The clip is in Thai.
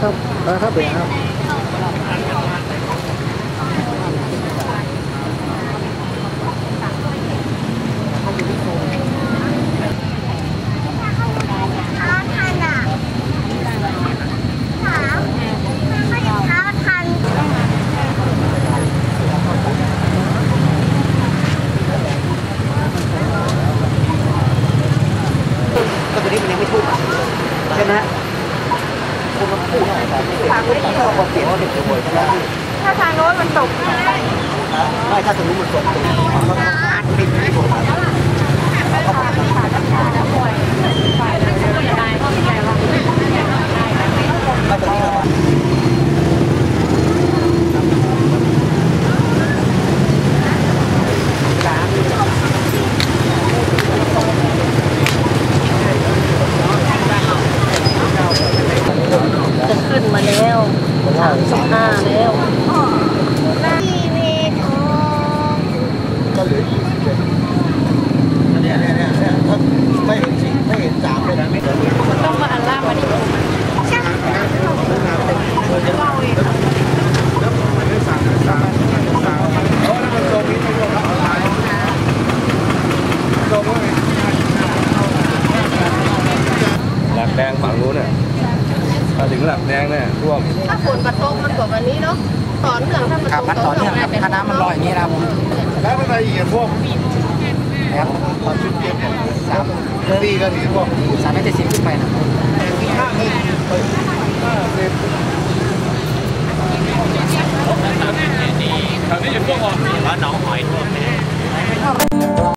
ครับนะครับเบียร์ครับท้าทันอะถามไม่ท้าทันก็ตัวนี้มันยังไม่ทุ่มใช่ไหม คุณพูดแต่ไม่เป็นไม่ต้องบอกเสียงเป็นตัวยใช่ไหมถ้าทางโน้นมันตกไม่ถ้าตรงนี้มันตกตรงนี้มันก็ติดไม่ถูกครับถ้าตรงนี้เรา จะ ขึ้นมาแล้วสามสิบห้าแล้ว ทีวีทอง ก็เหลือยี่สิบเจ็ดเนี่ยเนี่ยเนี่ยเนี่ยถ้าไม่เห็นสิไม่เห็นสามเลยนะไม่เห็น ต้องมาอันล่างมาดิ ช่าง หลักแดงฝั่งนู้นเนี่ยมา ถึงหลักแดงเนี่ยท่วมถ้าฝนกระทบมันกว่าวันนี้เนาะต่อเนื่องถ้ามันครับมันต่อเนื่องครับถ้าน้ำมันลอยอย่างนี้นะครับผมแล้วอะไรอีกพวกนะครับพอชุดเก็บสามตีก็ถือพวกสามเมตรเจ็ดสิบขึ้นไปนะห้าเมตรห้าเมตรแถวนี้อยู่พวกอ่อนแล้วหนองหอยท่วมเนี่ย